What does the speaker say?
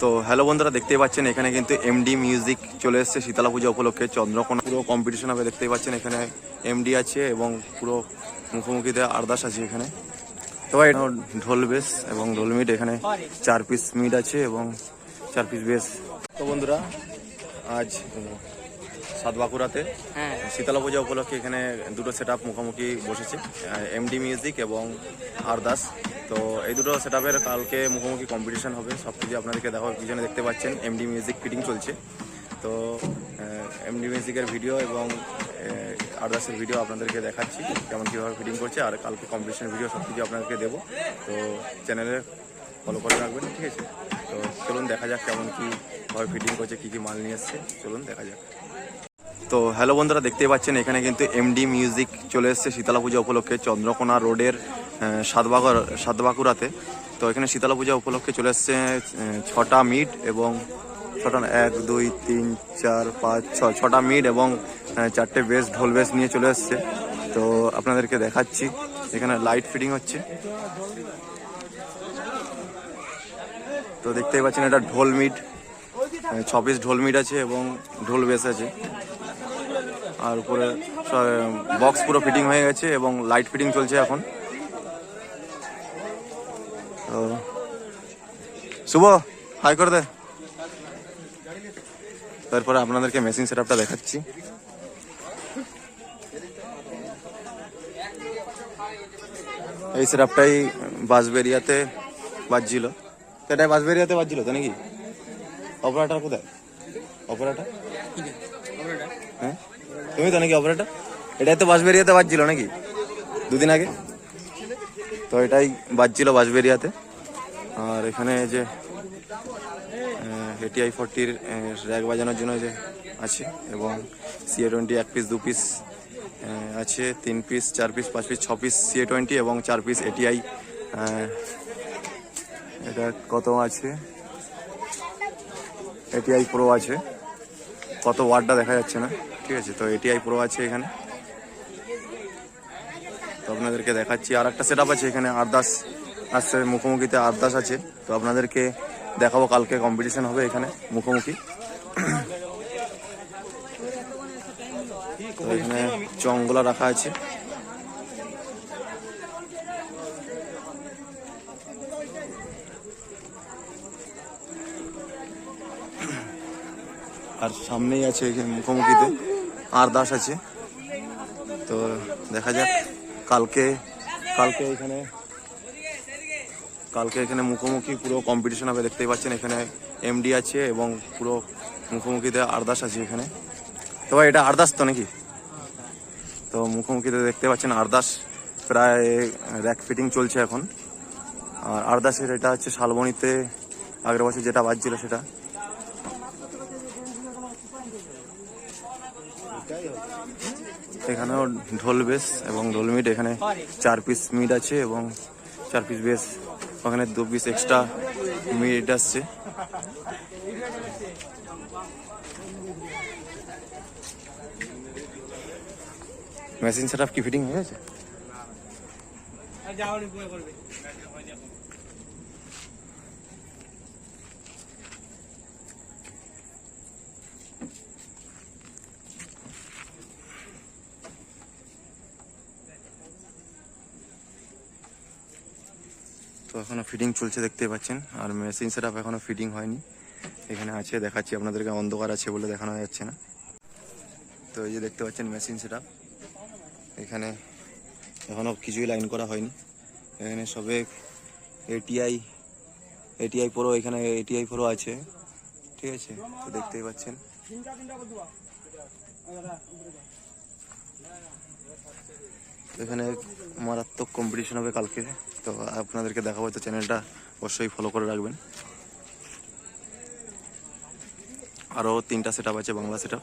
তো হ্যালো বন্ধুরা দেখতেই পাচ্ছেন এখানে কিন্তু এমডি মিউজিক চলে এসেছে শীতলা পূজা উপলক্ষে চন্দ্রকোনা। পুরো কম্পিটিশন হবে দেখতেই পাচ্ছেন এখানে এমডি আছে এবং পুরো মুখোমুখিতে আরদাস আছে এখানে। তো ভাই ঢোল বেস এবং ঢোল মিট এখানে চার পিস মিট আছে এবং চার পিস বেস তো বন্ধুরা আজ উম, সাতবাঁকুড়াতে হ্যাঁ। শীতলা পূজা উপলক্ষে এখানে দুটো সেট আপ মুখোমুখি বসেছে এমডি মিউজিক এবং আরদাস। তো এই দুটো সেট কালকে মুখোমুখি কম্পিটিশন হবে। সব কিছু আপনাদেরকে দেখো পিছনে দেখতে পাচ্ছেন এমডি মিউজিক ফিটিং চলছে। তো এমডি মিউজিকের ভিডিও এবং আহ, আরদাসের ভিডিও আপনাদেরকে দেখাচ্ছি কেমন কীভাবে ফিটিং করছে আর কালকে কম্পিটিশন ভিডিও সব কিছু আপনাদেরকে দেবো। তো চ্যানেলে ফলো করে রাখবেন ঠিক আছে? তো চলুন দেখা যাক কেমন কীভাবে ফিটিং করছে কী কী মাল নিয়ে এসছে। চলুন দেখা যাক। তো হ্যালো বন্ধুরা দেখতেই পাচ্ছেন এখানে কিন্তু এমডি মিউজিক চলে এসেছে শীতলা পূজা উপলক্ষে চন্দ্রকোনা রোডের সাতবাগুর সাতবাঁকুড়াতে। তো এখানে শীতলা পূজা উপলক্ষে চলে এসেছে ছটা মিট এবং ছটা এক, দুই, তিন, চার, পাঁচ, ছয়, ছটা মিট এবং চারটে বেস, ঢোল বেস নিয়ে চলে এসছে। তো আপনাদেরকে দেখাচ্ছি, এখানে লাইট ফিটিং হচ্ছে। তো দেখতেই পাচ্ছেন এটা ঢোল মিট ছ পিস ঢোল মিট আছে এবং ঢোল বেস আছে। আর উপরে বক্স পুরো ফিটিং হয়ে গেছে এবং লাইট ফিটিং চলছে এখন। শুভ হাই করে দে। তারপরে আপনাদেরকে মেশিন সেটআপটা দেখাচ্ছি। এই সেটআপটাই বাসবেরিয়াতে বাজছিল। তো এটাই বাসবেরিয়াতে বাজছিল তো নাকি? অপারেটার কোথায়? অপারেটার হ্যাঁ? তুমি তো নাকি অপারেটার এটাই তো বাসবেরিয়াতে বাজছিল নাকি? দুদিন আগে? তো এটাই বাজছিল বাসবেরিয়াতে আর এখানে যে এটিআই ফোরটির র্যাক বাজানোর জন্য যে আছে এবং সিএ টোয়েন্টি এক পিস দু পিস আছে, তিন পিস চার পিস পাঁচ পিস ছ পিস সিএ টোয়েন্টি এবং চার পিস এটিআই এটা কত আছে? এটিআই প্রো আছে। কত ওয়ার্ডটা দেখা যাচ্ছে না, ঠিক আছে? তো এটিআই প্রো আছে এখানে। তো আপনাদেরকে দেখাচ্ছি। আর একটা সেট আছে এখানে আরদাস আসছে, মুখোমুখিতে আরদাস আছে। তো আপনাদেরকে দেখাবো, কালকে কম্পিটিশন হবে এখানে, মুখোমুখি। তো এখানে চংগুলা রাখা আছে। আর সামনেই আছে এখানে মুখোমুখিতে আরদাস আছে। তো দেখা যাক, কালকে কালকে এখানে কালকে এখানে মুখোমুখি পুরো কম্পিটিশন হবে, দেখতেই পাচ্ছেন এখানে এমডি আছে এবং পুরো মুখোমুখিতে আরদাস আছে এখানে। তো ভাই, এটা আরদাস তো নাকি? তো মুখোমুখিতে দেখতে পাচ্ছেন আরদাস প্রায় র্যাক ফিটিং চলছে এখন। আর আরদাসের এটা হচ্ছে শালবনিতে আগের বছর যেটা বাজছিল সেটা। এখানেও ঢোল বেস এবং ঢোল মিট, এখানে চার পিস মিট আছে এবং চার পিস বেস ওখানে দু পিস এক্সট্রা মিট আসছে। মেশিন সেট কি ফিটিং হয়ে গেছে? তো এখনও ফিটিং চলছে দেখতে পাচ্ছেন। আর মেশিন সেট এখনও ফিটিং হয়নি। এখানে আছে, দেখাচ্ছি আপনাদেরকে, অন্ধকার আছে বলে দেখানো যাচ্ছে না। তো এই যে দেখতে পাচ্ছেন মেশিন সেট এখানে এখনও কিছুই লাইন করা হয়নি। এখানে সবে এটিআই এটিআই প্রো এখানে এটিআই প্রো আছে। ঠিক আছে? তো দেখতেই পাচ্ছেন। এখানে মারাত্মক কম্পিটিশন হবে কালকে, তো আপনাদেরকে দেখাবো তো চ্যানেলটা অবশ্যই ফলো করে রাখবেন। আরও তিনটা সেট আছে বাংলা সেট